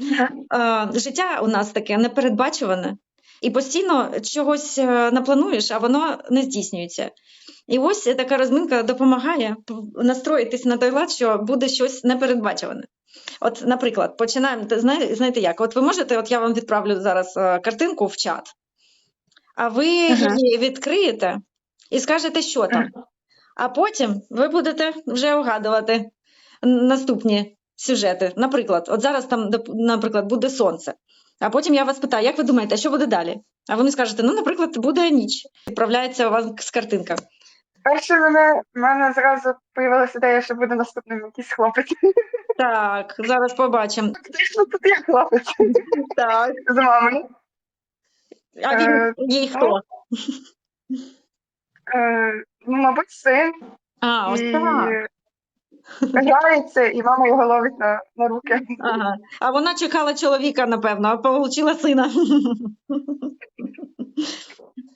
Е, Життя у нас таке непередбачуване, і постійно чогось е, наплануєш, а воно не здійснюється. І ось така розминка допомагає настроїтись на той лад, що буде щось непередбачуване. От, наприклад, починаємо. Знаєте, як? От ви можете, от я вам відправлю зараз е, картинку в чат, а ви Ага. її відкриєте і скажете, що там. А потім ви будете вже угадувати наступні сюжети. Наприклад, от зараз там, наприклад, буде сонце. А потім я вас питаю, як ви думаєте, що буде далі? А ви мені скажете, ну, наприклад, буде ніч. Відправляється у вас картинка. Перше мене, в мене зразу появилася ідея, що буде наступним якийсь хлопець. Так, зараз побачимо. Звісно, тут є хлопець Так. з мамою. А він Е, їй хто? Е, ну, мабуть, син. А, ось так. Грається, і мама його ловить на, на руки. Ага. А вона чекала чоловіка, напевно, а отримала сина.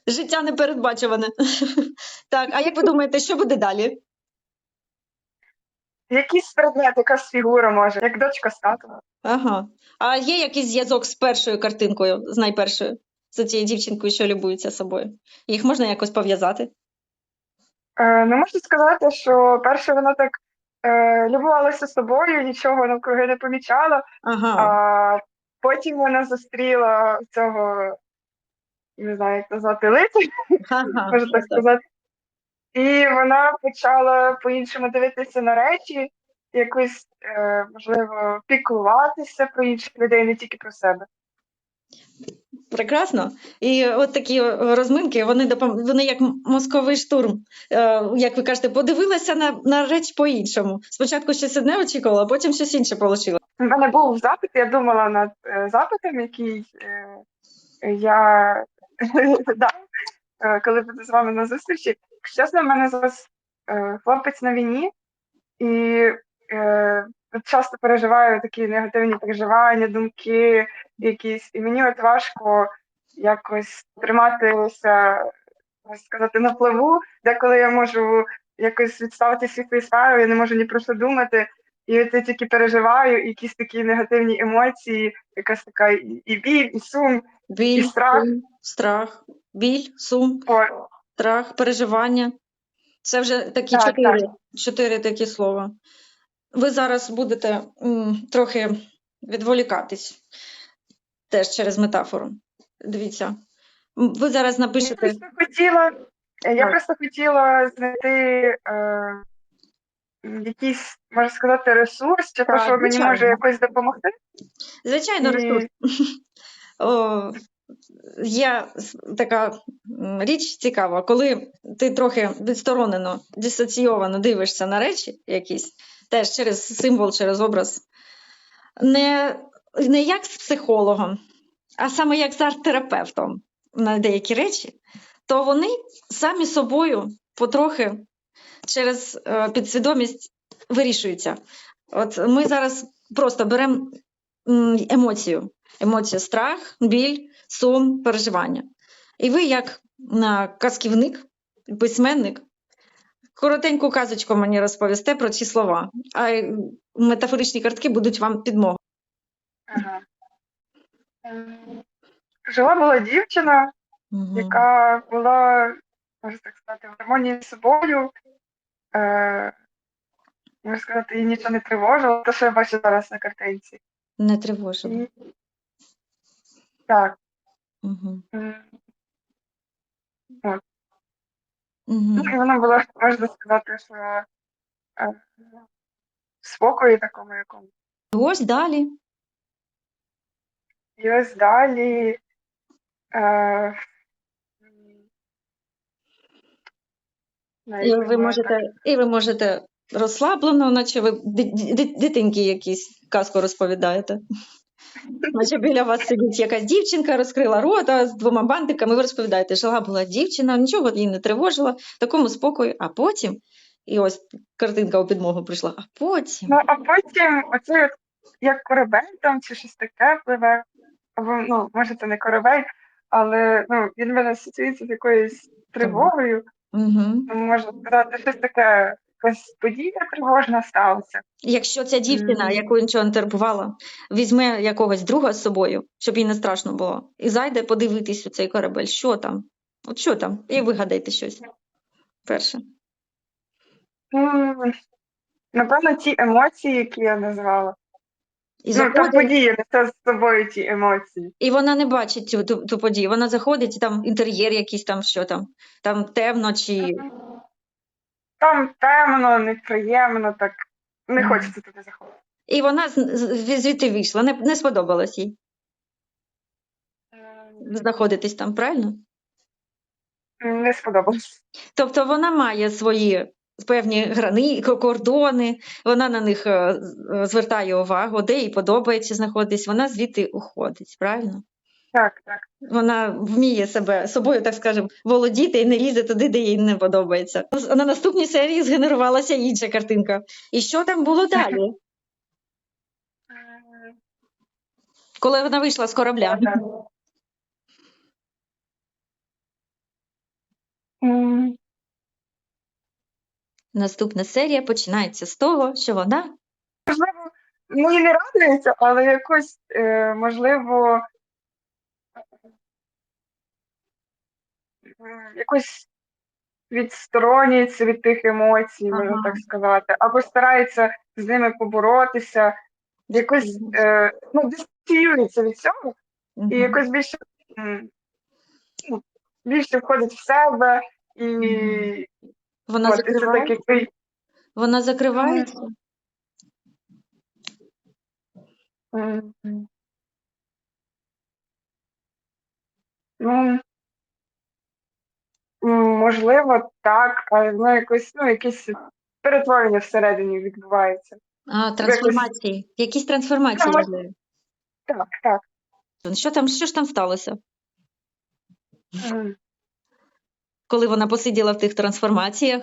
Життя непередбачуване. Так, а як ви думаєте, що буде далі? Якийсь предмет, якась фігура може, як дочка з. Ага. А є якийсь зв'язок з першою картинкою, з найпершою, з цією дівчинкою, що любується собою? Їх можна якось пов'язати? Е, не можу сказати, що перше вона так е, любувалася собою, нічого навкруги не помічала, Ага. а потім вона зустріла цього, не знаю, як назвати лиця, Ага. можу так сказати. І вона почала по-іншому дивитися на речі, якось, е, можливо, піклуватися про інших людей, не тільки про себе. Прекрасно. І от такі е, розминки, вони допом... вони як мозковий штурм. Е, як ви кажете, подивилася на, на реч по-іншому. Спочатку щось одне очікувала, а потім щось інше отримала. У мене був запит, я думала над е, запитом, який я дав, е, коли буду з вами на зустрічі. Чесно, в мене зараз хлопець на війні, і часто переживаю такі негативні переживання, думки якісь. І мені от важко якось триматися, сказати, на плаву, деколи я можу якось відставити всі свої справи, я не можу ні про що думати. І от я тільки переживаю, якісь такі негативні емоції, якась така і і біль, і сум. Біль, І страх. сум, страх, біль, сум, О, страх, переживання. Це вже такі Так, чотири, так. чотири такі слова. Ви зараз будете м, трохи відволікатись теж через метафору. Дивіться. Ви зараз Я напишете. просто хотіла, я просто хотіла знайти е, якийсь, можна сказати, ресурс, чи Так, то, що мені може якось допомогти. Звичайно, І- ресурс. О, є така річ цікава, коли ти трохи відсторонено, дисоційовано дивишся на речі якісь, теж через символ, через образ, не, не як з психологом, а саме як з арт-терапевтом на деякі речі, то вони самі собою потрохи через е, підсвідомість вирішуються. От ми зараз просто беремо емоцію. Емоція страх, біль, сум, переживання. І ви, як на казківник, письменник, коротеньку казочку мені розповісте про ці слова, а метафоричні картки будуть вам підмогою. Ага. Е, Жила була дівчина, Мгм. яка була, можна так сказати, в гармонії з собою. Е, можна сказати, її нічого не тривожило, те, що я бачу зараз на картинці. Не тривожила. І... Так. Угу. м, Угу. Ну, і вона була, можна сказати, що е, в спокої такому якому. Ось далі. І ось далі. Е, І ви можете, і ви можете розслаблено, наче ви ди- ди- дитинки якісь казку розповідаєте. Наче біля вас сидить якась дівчинка, розкрила рота з двома бантиками, ви розповідаєте, жила була дівчина, нічого її не тривожило, в такому спокою, а потім, і ось картинка у підмогу прийшла, а потім. Ну, а потім оцей от, як корабель там чи щось таке пливе. Або, ну, може, це не корабель, але ну, він мене асоціюється з якоюсь тривогою. Угу. Можна сказати, щось таке якась подія тривожна сталася. Якщо ця дівчина, Мгм. яку нічого не турбувала, візьме якогось друга з собою, щоб їй не страшно було, і зайде подивитись у цей корабель, що там? От що там? І вигадайте щось. Перше. М, Напевно, ті емоції, які я назвала. І Ну, та подія несе з собою ті емоції. і вона не бачить цю ту, ту подію. Вона заходить, і там інтер'єр якийсь там, що там, там темно чи Там темно, неприємно, так не хочеться туди заходити. І вона з- з- звідти вийшла, не, не сподобалось їй знаходитись там, правильно? Не сподобалось. Тобто вона має свої певні грани, ко- кордони, вона на них е, з- е, звертає увагу, де їй подобається знаходитись, вона звідти уходить, правильно? Так, так. Вона вміє себе собою, так скажемо, володіти і не лізе туди, де їй не подобається. На наступній серії згенерувалася інша картинка. І що там було далі, коли вона вийшла з корабля? Наступна серія починається з того, що вона Можливо, ну і не радується, але якось, е, можливо, якось відсторонюється від тих емоцій, можна Ага. так сказати, або старається з ними поборотися, якось е, ну, дистанціюється від цього і якось більше, ну, більше входить в себе і вона от, і це так вона закривається. Ну, можливо, так, але ну, якось, ну, якесь перетворення всередині відбувається. А, трансформації. Якісь трансформації. Можливо. Так, так. Що там, що ж там сталося? Коли вона посиділа в тих трансформаціях,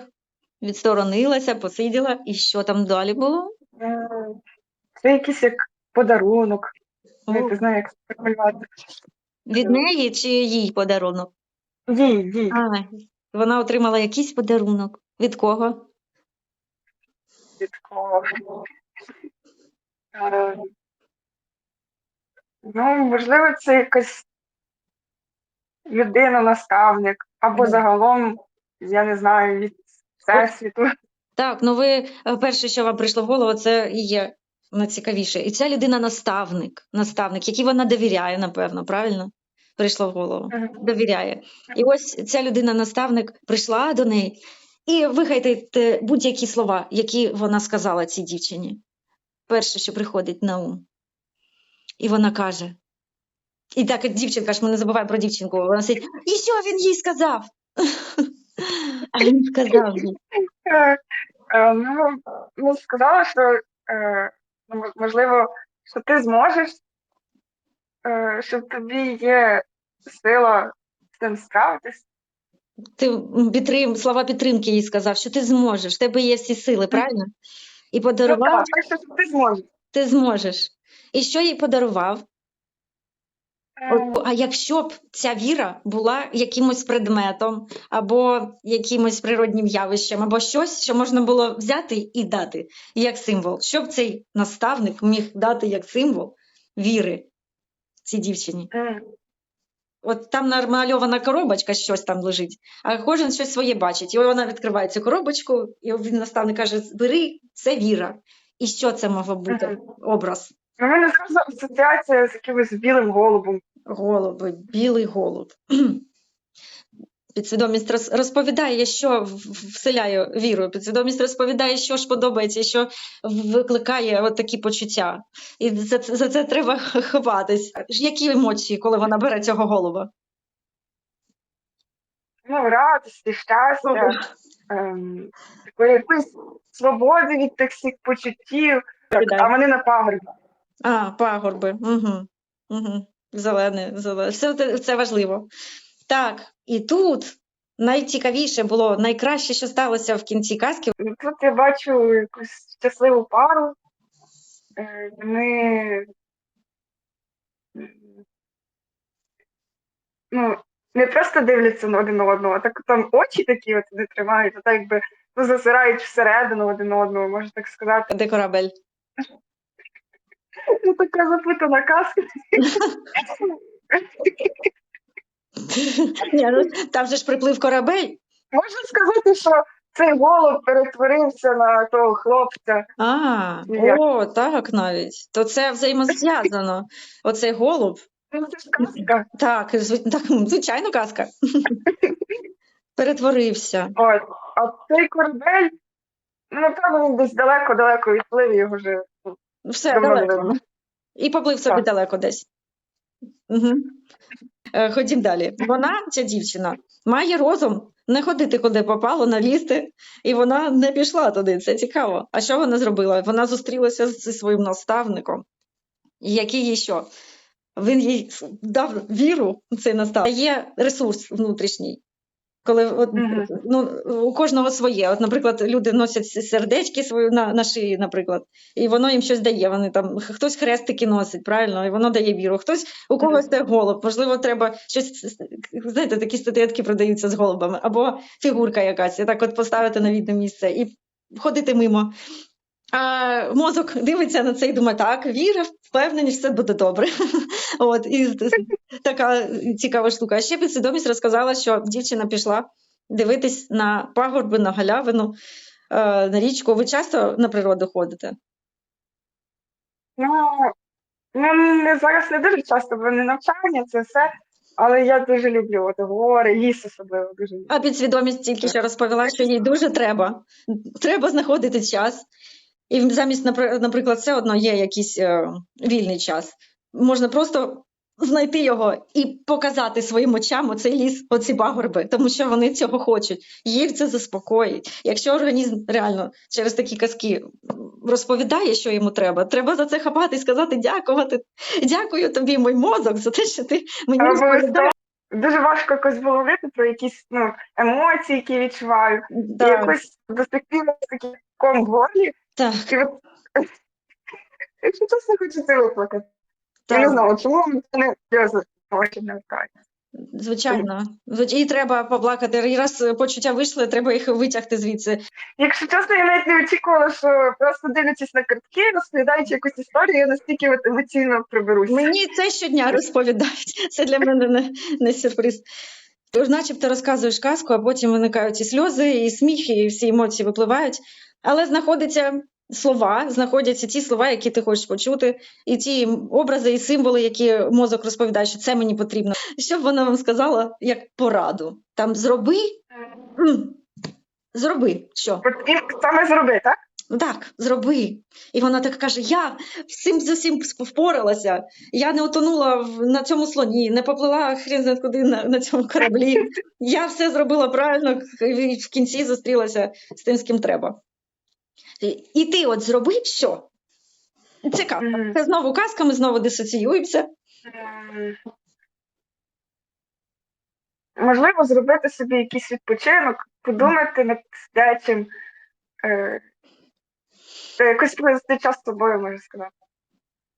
відсторонилася, посиділа, і що там далі було? М. Це якийсь як подарунок. Я не знаю, як сформулювати. від неї чи їй подарунок? Їй, їй. А, вона отримала якийсь подарунок. Від кого? від кого. Е, Ну, можливо, це якась людина-наставник, або загалом, я не знаю, від всесвіту. Так, ну ви е, перше, що вам прийшло в голову, це і є найцікавіше. І ця людина наставник, наставник, який вона довіряє, напевно, правильно? Прийшло в голову. Довіряє. І ось ця людина-наставник прийшла до неї, і вигадайте будь-які слова, які вона сказала цій дівчині. Перше, що приходить на ум. І вона каже. І так, дівчинка ж ми не забуваємо про дівчинку. Вона сидить, і що він їй сказав? А він сказав їй. Е, е, Ну, ну, сказала, що е, ну, мо- можливо, що ти зможеш, що в тобі є сила з цим справитись. Ти підтрим, слова підтримки їй сказав, що ти зможеш, в тебе є всі сили, правильно? І Ну, подарував, так, що ти зможеш. ти зможеш. І що їй подарував? Е, От, а якщо б ця віра була якимось предметом, або якимось природнім явищем, або щось, що можна було взяти і дати як символ, що б цей наставник міг дати як символ віри цій дівчині? От там намальована коробочка, щось там лежить, а кожен щось своє бачить. І вона відкриває цю коробочку, і він наставник каже: бери, це віра. І що це могло бути? Образ. У мене зразу асоціація з якимось білим голубом. Голуби, білий голуб. Підсвідомість розповідає, що вселяє віру. Підсвідомість розповідає, що ж подобається, що викликає от такі почуття. І за це, за це треба ховатись. Які емоції, коли вона бере цього голуба? Ну, радості, щастя, ем, такої якоїсь свободи від тих всіх почуттів, а вони на пагорбі. А, пагорби. Угу. Угу. Зелене, зелене. Все це важливо. Так, і тут найцікавіше було, найкраще, що сталося в кінці казки. Тут я бачу якусь щасливу пару. Е, Вони ну, не просто дивляться на один на одного, а так там очі такі от не тримають, а так якби ну, зазирають всередину один одного, можна так сказати. Де корабель? Ну, така запитана казка. Ні, ну, там же ж приплив корабель. Можна сказати, що цей голуб перетворився на того хлопця. А, Ні. о, так навіть. То це взаємозв'язано. Оцей голуб. Ну, це ж казка. Так, зв- так, звичайно, казка. Перетворився. От. А цей корабель, ну, напевно, він десь далеко-далеко відплив, його вже Все, далеко. І поплив собі Так. далеко десь. Угу. Е, ходім далі. Вона, ця дівчина, має розум не ходити куди попало, налізти, і вона не пішла туди. Це цікаво. А що вона зробила? Вона зустрілася зі своїм наставником, який їй що? Він їй дав віру, цей наставник. Є ресурс внутрішній. Коли от, ну, у кожного своє. От, наприклад, люди носять сердечки свої на, на шиї, наприклад, і воно їм щось дає. Вони там хтось хрестики носить, правильно, і воно дає віру. Хтось у когось це голуб. Можливо, треба щось знаєте, такі статуетки продаються з голубами, або фігурка якась, і так от поставити на відне місце і ходити мимо. А мозок дивиться на це і думає, так, віра, впевненість, все буде добре. От, і така цікава штука. А ще підсвідомість розказала, що дівчина пішла дивитись на пагорби, на галявину, е, на річку. Ви часто на природу ходите? Ну, ну зараз не дуже часто, бо не навчання, це все. Але я дуже люблю от гори, ліс особливо дуже люблю. А підсвідомість тільки що розповіла, що їй дуже треба. Треба знаходити час. І замість, напри- наприклад, все одно є якийсь е, вільний час. Можна просто знайти його і показати своїм очам оцей ліс, оці пагорби, тому що вони цього хочуть. Їх це заспокоїть. Якщо організм реально через такі казки розповідає, що йому треба, треба за це хапати і сказати дякувати. Дякую тобі, мій мозок, за те, що ти мені розповідаєш. Дуже важко якось говорити про якісь ну, емоції, які відчуваю. І якось до сих пір такий ком. Так, якщо чесно, хочеться виплакати. Я не знаю, чому мене сльози очі не. Звичайно, Звич- і треба поплакати. І раз почуття вийшли, треба їх витягти звідси. Якщо чесно, я навіть не очікувала, що просто дивлячись на картки, розповідаючи якусь історію, я настільки емоційно приберуся. Мені це щодня розповідають. Це для мене не, не сюрприз. Тож, начебто розказуєш казку, а потім виникають і сльози, і сміх, і всі емоції випливають. Але знаходяться слова, знаходяться ті слова, які ти хочеш почути, і ті образи і символи, які мозок розповідає, що це мені потрібно. Що б вона вам сказала як пораду? Там зроби, зроби що? Саме зроби, так? Так, зроби. І вона так каже: я цим з усім впоралася. Я не утонула в- на цьому слоні, не поплила хрін знає куди на, на цьому кораблі. Я все зробила правильно і в кінці зустрілася з тим, з ким треба. І, і ти от зроби що? Цікаво. Це знову казка, ми знову дисоціюємося. Можливо, зробити собі якийсь відпочинок, подумати над дечим, е, якось провести час з собою, можна сказати.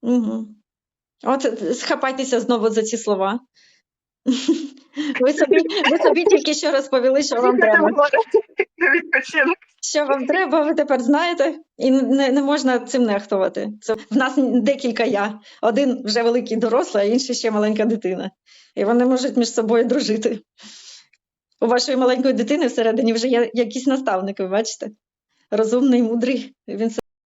Угу. От е, схапайтеся знову за ці слова. Ви собі, ви собі тільки що розповіли, що вам треба. Що вам треба, ви тепер знаєте, і не, не можна цим нехтувати. Це в нас декілька я. Один вже великий дорослий, а інший ще маленька дитина. І вони можуть між собою дружити. У вашої маленької дитини всередині вже є якісь наставники, ви бачите? Розумний, мудрий. Він